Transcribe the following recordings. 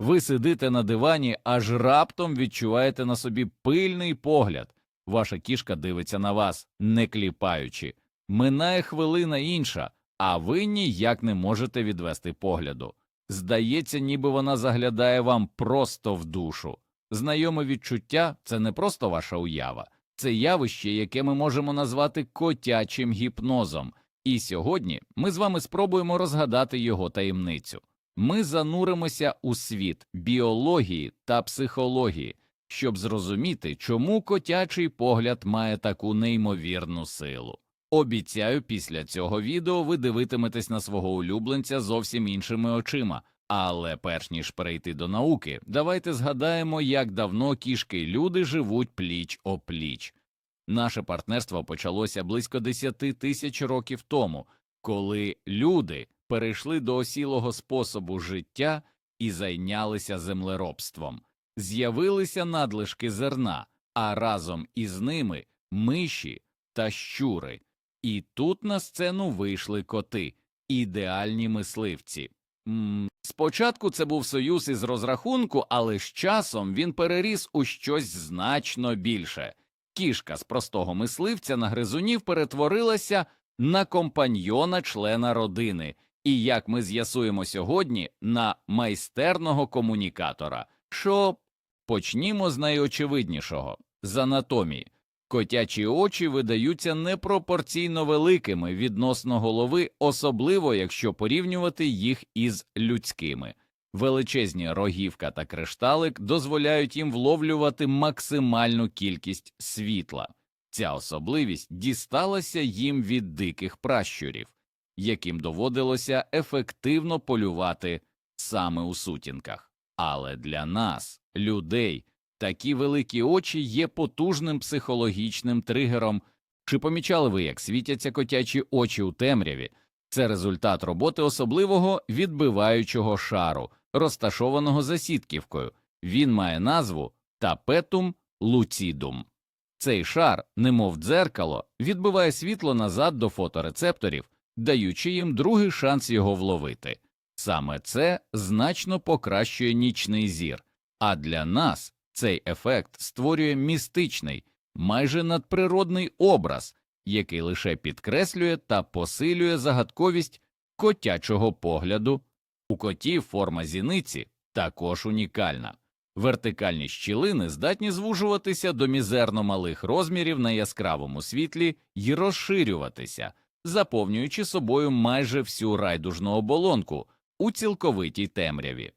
Ви сидите на дивані, аж раптом відчуваєте на собі пильний погляд. Ваша кішка дивиться на вас, не кліпаючи. Минає хвилина інша, а ви ніяк не можете відвести погляду. Здається, ніби вона заглядає вам просто в душу. Знайоме відчуття це не просто ваша уява, це явище, яке ми можемо назвати котячим гіпнозом. І сьогодні ми з вами спробуємо розгадати його таємницю. Ми зануримося у світ біології та психології, щоб зрозуміти, чому котячий погляд має таку неймовірну силу. Обіцяю, після цього відео ви дивитиметесь на свого улюбленця зовсім іншими очима. Але перш ніж перейти до науки, давайте згадаємо, як давно кішки й люди живуть пліч опліч. Наше партнерство почалося близько 10 тисяч років тому, коли люди перейшли до осілого способу життя і зайнялися землеробством. З'явилися надлишки зерна, а разом із ними миші та щури. І тут на сцену вийшли коти, ідеальні мисливці. М, Спочатку це був союз із розрахунку, але з часом він переріс у щось значно більше. Кішка з простого мисливця на гризунів перетворилася на компаньйона члена родини, і, як ми з'ясуємо сьогодні, на майстерного комунікатора. Що почнімо з найочевиднішого з анатомії. Котячі очі видаються непропорційно великими відносно голови, особливо якщо порівнювати їх із людськими. Величезні рогівка та кришталик дозволяють їм вловлювати максимальну кількість світла. Ця особливість дісталася їм від диких пращурів, яким доводилося ефективно полювати саме у сутінках. Але для нас, людей, такі великі очі є потужним психологічним тригером. Чи помічали ви, як світяться котячі очі у темряві? Це результат роботи особливого відбиваючого шару, розташованого за сітківкою. Він має назву тапетум луцідум. Цей шар, немов дзеркало, відбиває світло назад до фоторецепторів, даючи їм другий шанс його вловити. Саме це значно покращує нічний зір, а для нас цей ефект створює містичний, майже надприродний образ, який лише підкреслює та посилює загадковість котячого погляду. У котів форма зіниці також унікальна. Вертикальні щілини здатні звужуватися до мізерно малих розмірів на яскравому світлі й розширюватися, заповнюючи собою майже всю райдужну оболонку у цілковитій темряві.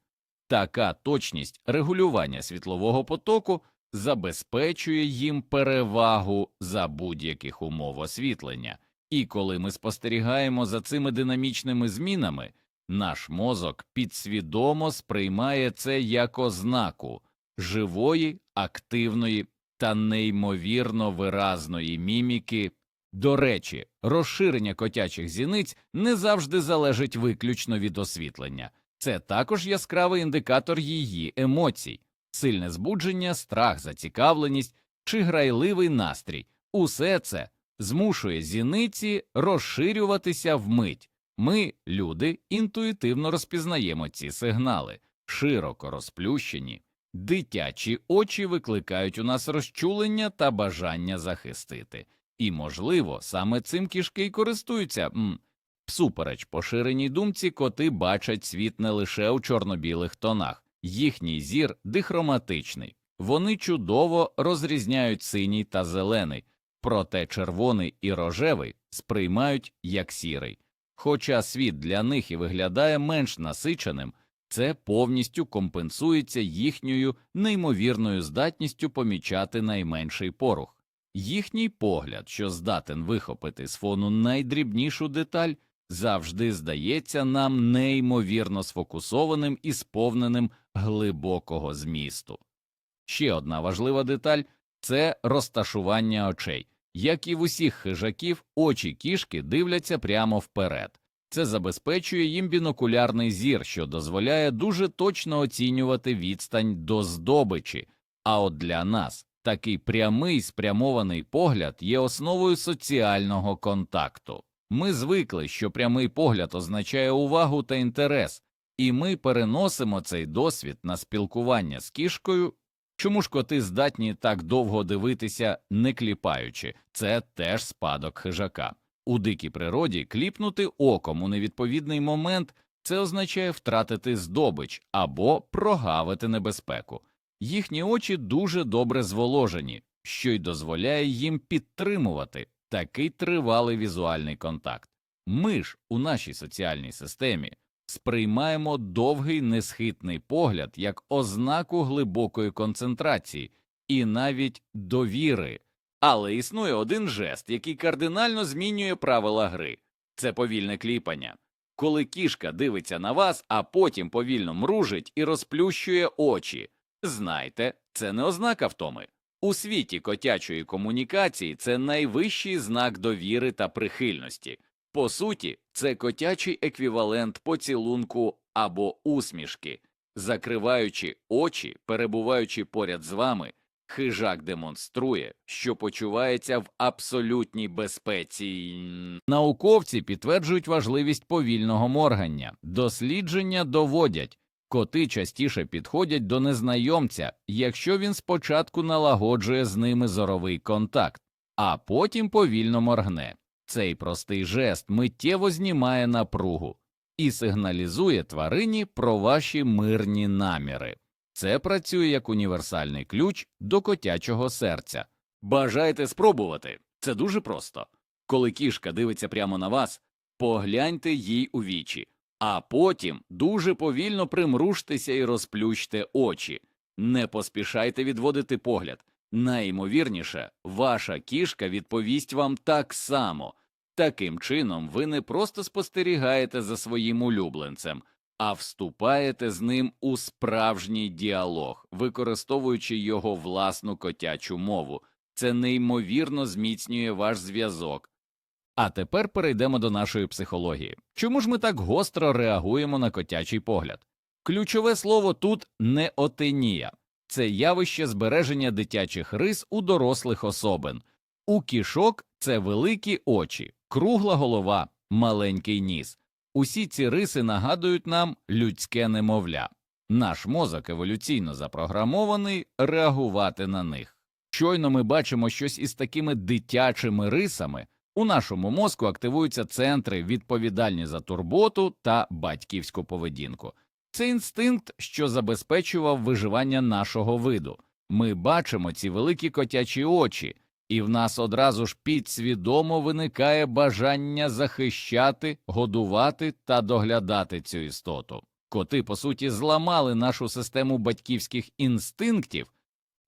Така точність регулювання світлового потоку забезпечує їм перевагу за будь-яких умов освітлення, і коли ми спостерігаємо за цими динамічними змінами, наш мозок підсвідомо сприймає це як ознаку живої, активної та неймовірно виразної міміки. До речі, розширення котячих зіниць не завжди залежить виключно від освітлення. Це також яскравий індикатор її емоцій, сильне збудження, страх, зацікавленість чи грайливий настрій. Усе це змушує зіниці розширюватися вмить. Ми, люди, інтуїтивно розпізнаємо ці сигнали, широко розплющені. Дитячі очі викликають у нас розчулення та бажання захистити. І, можливо, саме цим кішки й користуються. М, Всупереч поширеній думці, коти бачать світ не лише у чорно-білих тонах, їхній зір дихроматичний. Вони чудово розрізняють синій та зелений, проте червоний і рожевий сприймають як сірий. Хоча світ для них і виглядає менш насиченим, це повністю компенсується їхньою неймовірною здатністю помічати найменший порух. Їхній погляд, що здатен вихопити з фону найдрібнішу деталь, завжди здається нам неймовірно сфокусованим і сповненим глибокого змісту. Ще одна важлива деталь це розташування очей. Як і в усіх хижаків, очі кішки дивляться прямо вперед. Це забезпечує їм бінокулярний зір, що дозволяє дуже точно оцінювати відстань до здобичі. А от для нас такий прямий спрямований погляд є основою соціального контакту. Ми звикли, що прямий погляд означає увагу та інтерес, І ми переносимо цей досвід на спілкування з кішкою. Чому ж коти здатні так довго дивитися, не кліпаючи? Це теж спадок хижака. У дикій природі кліпнути оком у невідповідний момент це означає втратити здобич або прогавити небезпеку. Їхні очі дуже добре зволожені, що й дозволяє їм підтримувати такий тривалий візуальний контакт. Ми ж у нашій соціальній системі сприймаємо довгий несхитний погляд як ознаку глибокої концентрації і навіть довіри. Але існує один жест, який кардинально змінює правила гри це повільне кліпання. Коли кішка дивиться на вас, а потім повільно мружить і розплющує очі. Знайте, це не ознака втоми. У світі котячої комунікації це найвищий знак довіри та прихильності. По суті, це котячий еквівалент поцілунку або усмішки. Закриваючи очі, перебуваючи поряд з вами, хижак демонструє, що почувається в абсолютній безпеці. Науковці підтверджують важливість повільного моргання. Дослідження доводять, коти частіше підходять до незнайомця, якщо він спочатку налагоджує з ними зоровий контакт, а потім повільно моргне. Цей простий жест миттєво знімає напругу і сигналізує тварині про ваші мирні наміри. Це працює як універсальний ключ до котячого серця. Бажаєте спробувати? Це дуже просто. Коли кішка дивиться прямо на вас, погляньте їй у вічі, а потім дуже повільно примружтеся і розплющте очі. Не поспішайте відводити погляд. Найімовірніше, ваша кішка відповість вам так само. Таким чином, ви не просто спостерігаєте за своїм улюбленцем, а вступаєте з ним у справжній діалог, використовуючи його власну котячу мову. Це неймовірно зміцнює ваш зв'язок. А тепер перейдемо до нашої психології. Чому ж ми так гостро реагуємо на котячий погляд? Ключове слово тут неотенія це явище збереження дитячих рис у дорослих особин. У кішок це великі очі, кругла голова, маленький ніс. Усі ці риси нагадують нам людське немовля. Наш мозок еволюційно запрограмований реагувати на них. Щойно ми бачимо щось із такими дитячими рисами. У нашому мозку активуються центри, відповідальні за турботу та батьківську поведінку. Це інстинкт, що забезпечував виживання нашого виду. Ми бачимо ці великі котячі очі, і в нас одразу ж підсвідомо виникає бажання захищати, годувати та доглядати цю істоту. Коти, по суті, зламали нашу систему батьківських інстинктів.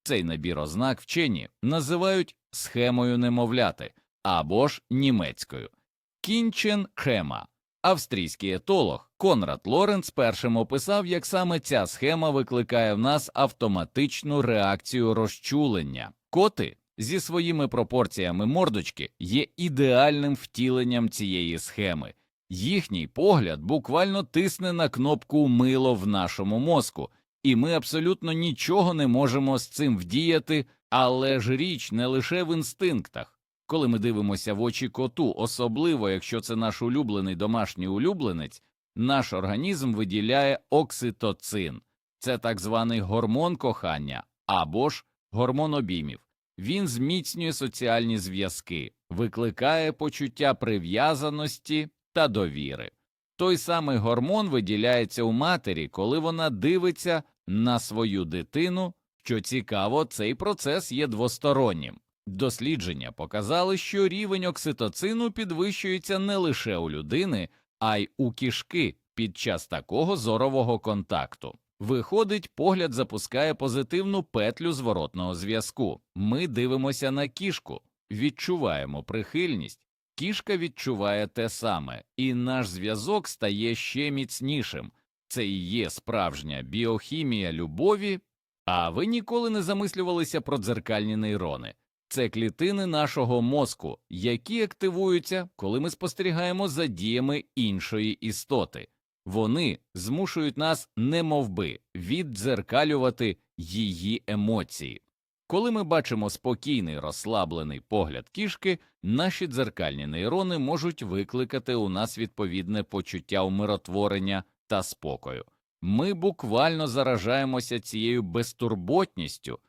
Цей набір ознак вчені називають схемою немовляти або ж німецькою. Кінчен Хема. Австрійський етолог Конрад Лоренц першим описав, як саме ця схема викликає в нас автоматичну реакцію розчулення. Коти зі своїми пропорціями мордочки є ідеальним втіленням цієї схеми. Їхній погляд буквально тисне на кнопку мило в нашому мозку, і ми абсолютно нічого не можемо з цим вдіяти, але ж річ не лише в інстинктах. Коли ми дивимося в очі коту, особливо якщо це наш улюблений домашній улюбленець, наш організм виділяє окситоцин, це так званий гормон кохання або ж гормон обіймів. Він зміцнює соціальні зв'язки, викликає почуття прив'язаності та довіри. Той самий гормон виділяється у матері, коли вона дивиться на свою дитину. Що цікаво, цей процес є двостороннім. Дослідження показали, що рівень окситоцину підвищується не лише у людини, а й у кішки під час такого зорового контакту. Виходить, погляд запускає позитивну петлю зворотного зв'язку. Ми дивимося на кішку, відчуваємо прихильність, кішка відчуває те саме, і наш зв'язок стає ще міцнішим. Це і є справжня біохімія любові. А ви ніколи не замислювалися про дзеркальні нейрони. Це клітини нашого мозку, які активуються, коли ми спостерігаємо за діями іншої істоти. Вони змушують нас немовби віддзеркалювати її емоції. Коли ми бачимо спокійний розслаблений погляд кішки, наші дзеркальні нейрони можуть викликати у нас відповідне почуття умиротворення та спокою. Ми буквально заражаємося цією безтурботністю.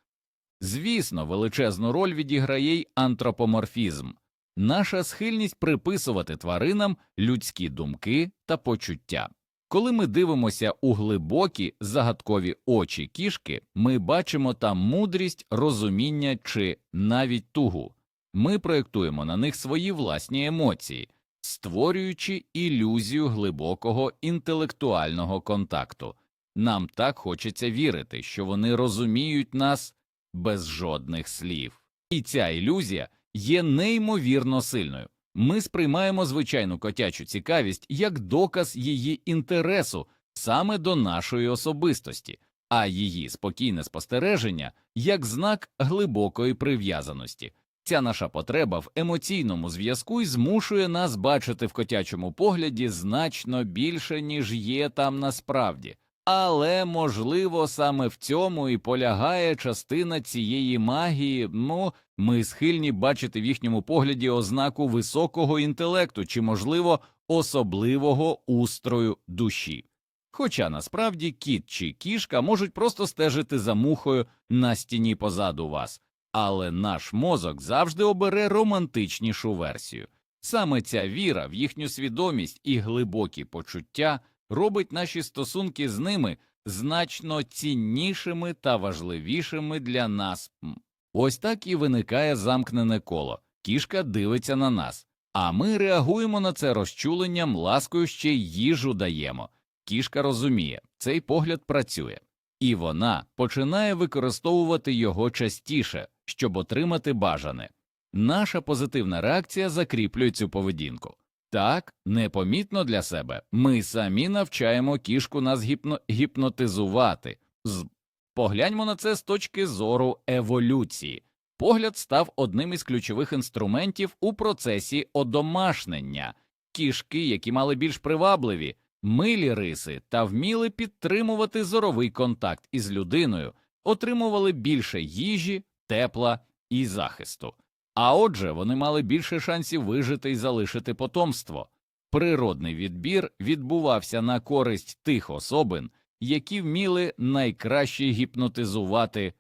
Звісно, величезну роль відіграє й антропоморфізм, наша схильність приписувати тваринам людські думки та почуття. Коли ми дивимося у глибокі загадкові очі кішки, ми бачимо там мудрість, розуміння чи навіть тугу. Ми проєктуємо на них свої власні емоції, створюючи ілюзію глибокого інтелектуального контакту. Нам так хочеться вірити, що вони розуміють нас без жодних слів. І ця ілюзія є неймовірно сильною. Ми сприймаємо звичайну котячу цікавість як доказ її інтересу саме до нашої особистості, а її спокійне спостереження як знак глибокої прив'язаності. Ця наша потреба в емоційному зв'язку й змушує нас бачити в котячому погляді значно більше, ніж є там насправді. Але, можливо, саме в цьому і полягає частина цієї магії, ну, ми схильні бачити в їхньому погляді ознаку високого інтелекту чи, можливо, особливого устрою душі. Хоча насправді кіт чи кішка можуть просто стежити за мухою на стіні позаду вас, але наш мозок завжди обере романтичнішу версію. Саме ця віра в їхню свідомість і глибокі почуття робить наші стосунки з ними значно ціннішими та важливішими для нас. Ось так і виникає замкнене коло. Кішка дивиться на нас, а ми реагуємо на це розчуленням, ласкою ще й їжу даємо. Кішка розуміє, цей погляд працює, і вона починає використовувати його частіше, щоб отримати бажане. Наша позитивна реакція закріплює цю поведінку. Так, непомітно для себе, ми самі навчаємо кішку нас гіпно... гіпнотизувати. З... Погляньмо на це з точки зору еволюції. Погляд став одним із ключових інструментів у процесі одомашнення. Кішки, які мали більш привабливі, милі риси та вміли підтримувати зоровий контакт із людиною, отримували більше їжі, тепла і захисту. А отже, вони мали більше шансів вижити і залишити потомство. Природний відбір відбувався на користь тих особин, які вміли найкраще гіпнотизувати.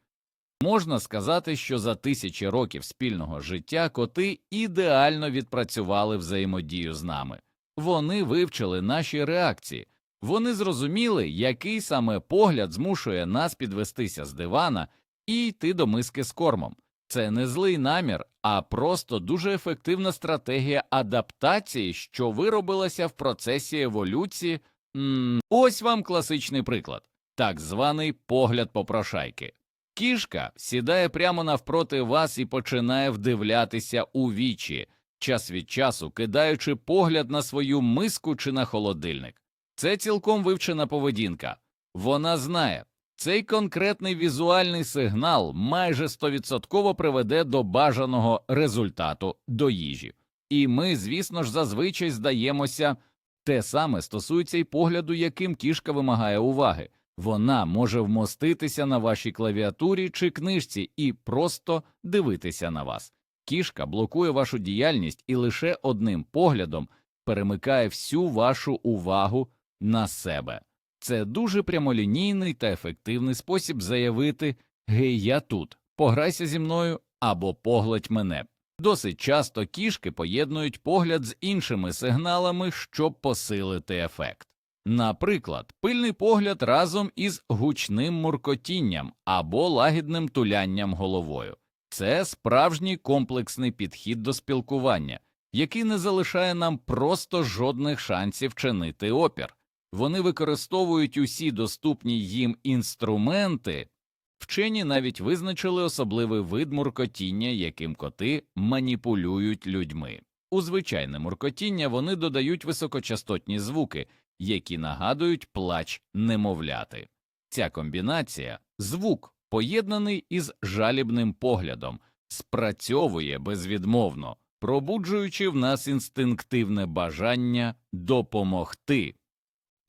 Можна сказати, що за тисячі років спільного життя коти ідеально відпрацювали взаємодію з нами. Вони вивчили наші реакції, вони зрозуміли, який саме погляд змушує нас підвестися з дивана і йти до миски з кормом. Це не злий намір, а просто дуже ефективна стратегія адаптації, що виробилася в процесі еволюції. М ось вам класичний приклад так званий погляд попрошайки. Кішка сідає прямо навпроти вас і починає вдивлятися у вічі, час від часу кидаючи погляд на свою миску чи на холодильник. Це цілком вивчена поведінка. Вона знає, цей конкретний візуальний сигнал майже стовідсотково приведе до бажаного результату до їжі. І ми, звісно ж, зазвичай здаємося, те саме стосується й погляду, яким кішка вимагає уваги. Вона може вмоститися на вашій клавіатурі чи книжці і просто дивитися на вас. Кішка блокує вашу діяльність і лише одним поглядом перемикає всю вашу увагу на себе. Це дуже прямолінійний та ефективний спосіб заявити Гей, я тут, пограйся зі мною або погладь мене. Досить часто кішки поєднують погляд з іншими сигналами, щоб посилити ефект. Наприклад, пильний погляд разом із гучним муркотінням або лагідним тулянням головою. Це справжній комплексний підхід до спілкування, який не залишає нам просто жодних шансів чинити опір. Вони використовують усі доступні їм інструменти, вчені навіть визначили особливий вид муркотіння, яким коти маніпулюють людьми. У звичайне муркотіння вони додають високочастотні звуки, які нагадують плач немовляти. Ця комбінація звук, поєднаний із жалібним поглядом, спрацьовує безвідмовно, пробуджуючи в нас інстинктивне бажання допомогти.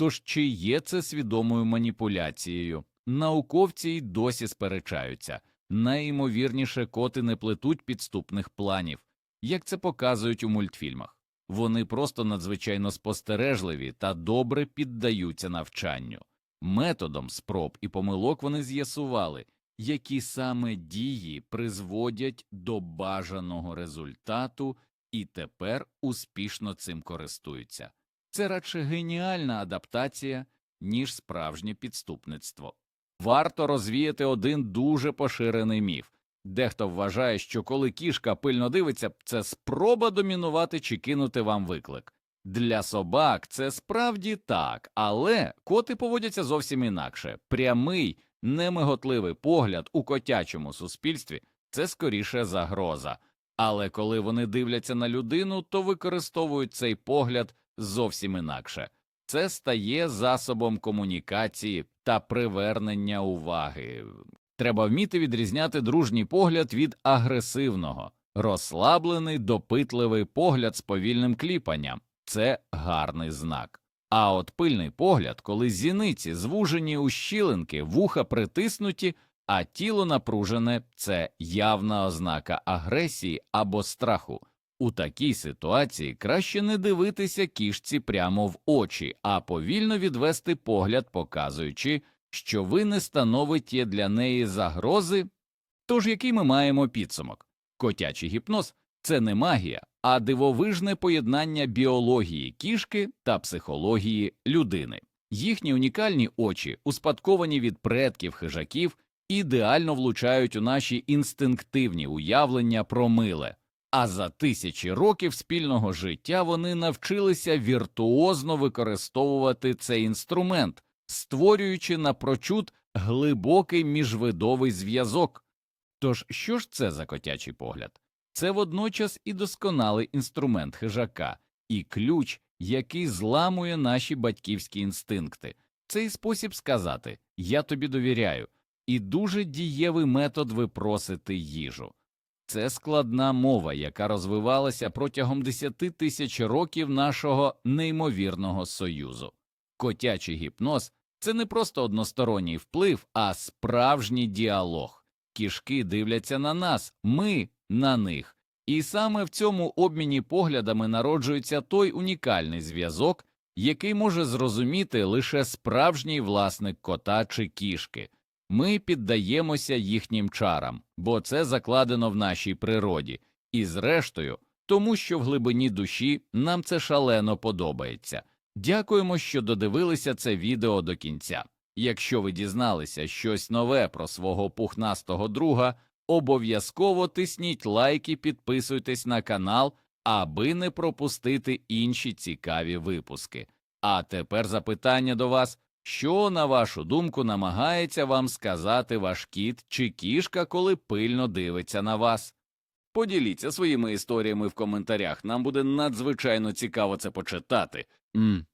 Тож чи є це свідомою маніпуляцією? Науковці й досі сперечаються найімовірніше коти не плетуть підступних планів, як це показують у мультфільмах. вони просто надзвичайно спостережливі та добре піддаються навчанню. Методом спроб і помилок вони з'ясували, які саме дії призводять до бажаного результату і тепер успішно цим користуються. Це радше геніальна адаптація, ніж справжнє підступництво. Варто розвіяти один дуже поширений міф. Дехто вважає, що коли кішка пильно дивиться, це спроба домінувати чи кинути вам виклик. Для собак це справді так, але коти поводяться зовсім інакше. Прямий, немиготливий погляд у котячому суспільстві це скоріше загроза. Але коли вони дивляться на людину, то використовують цей погляд зовсім інакше. Це стає засобом комунікації та привернення уваги. Треба вміти відрізняти дружній погляд від агресивного, розслаблений, допитливий погляд з повільним кліпанням це гарний знак. А от пильний погляд, коли зіниці звужені у щілинки, вуха притиснуті, а тіло напружене це явна ознака агресії або страху. У такій ситуації краще не дивитися кішці прямо в очі, а повільно відвести погляд, показуючи, що ви не становите для неї загрози. Тож який ми маємо підсумок? Котячий гіпноз це не магія, а дивовижне поєднання біології кішки та психології людини. Їхні унікальні очі, успадковані від предків хижаків, ідеально влучають у наші інстинктивні уявлення про миле. А за тисячі років спільного життя вони навчилися віртуозно використовувати цей інструмент, створюючи напрочуд глибокий міжвидовий зв'язок. Тож що ж це за котячий погляд? Це водночас і досконалий інструмент хижака, і ключ, який зламує наші батьківські інстинкти. Цей спосіб сказати Я тобі довіряю, і дуже дієвий метод випросити їжу. Це складна мова, яка розвивалася протягом десяти тисяч років нашого неймовірного союзу. Котячий гіпноз це не просто односторонній вплив, а справжній діалог. Кішки дивляться на нас, ми на них. І саме в цьому обміні поглядами народжується той унікальний зв'язок, який може зрозуміти лише справжній власник кота чи кішки. Ми піддаємося їхнім чарам, бо це закладено в нашій природі, і зрештою, тому що в глибині душі нам це шалено подобається. Дякуємо, що додивилися це відео до кінця. Якщо ви дізналися щось нове про свого пухнастого друга, обов'язково тисніть лайк і підписуйтесь на канал, аби не пропустити інші цікаві випуски. А тепер запитання до вас. Що, на вашу думку, намагається вам сказати ваш кіт чи кішка, коли пильно дивиться на вас? Поділіться своїми історіями в коментарях, нам буде надзвичайно цікаво це почитати. М,